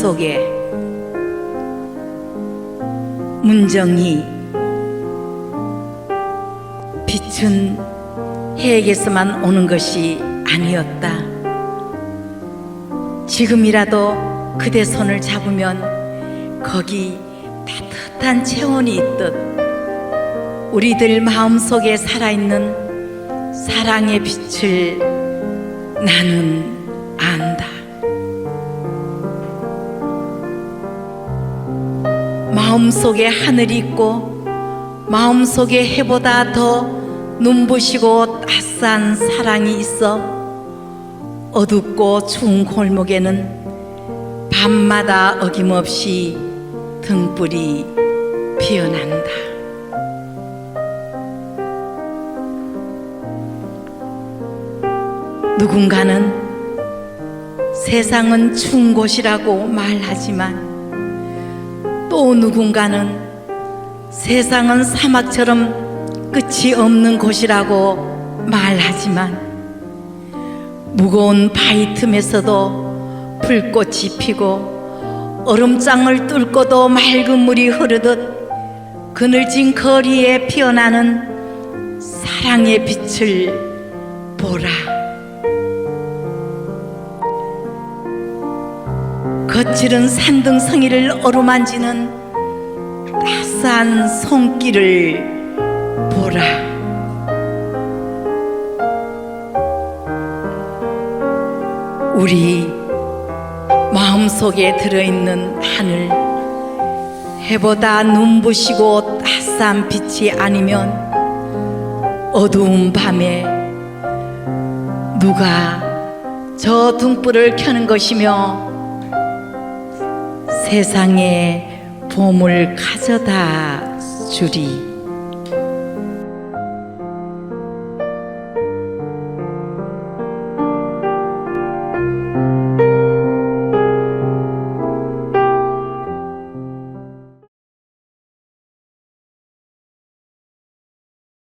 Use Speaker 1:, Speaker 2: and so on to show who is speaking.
Speaker 1: 속에 문정이 빛은 해에게서만 오는 것이 아니었다. 지금이라도 그대 손을 잡으면 거기 따뜻한 체온이 있듯 우리들 마음속에 살아있는 사랑의 빛을 나는 안다. 마음속에 하늘이 있고 마음속에 해보다 더 눈부시고 따스한 사랑이 있어 어둡고 추운 골목에는 밤마다 어김없이 등불이 피어난다. 누군가는 세상은 추운 곳이라고 말하지만 또 누군가는 세상은 사막처럼 끝이 없는 곳이라고 말하지만 무거운 바위 틈에서도 불꽃이 피고 얼음장을 뚫고도 맑은 물이 흐르듯 그늘진 거리에 피어나는 사랑의 빛을 보라. 거칠은 산등성이를 어루만지는 따스한 손길을 보라. 우리 마음속에 들어있는 하늘, 해보다 눈부시고 따스한 빛이 아니면 어두운 밤에 누가 저 등불을 켜는 것이며 세상에 봄을 가져다 주리.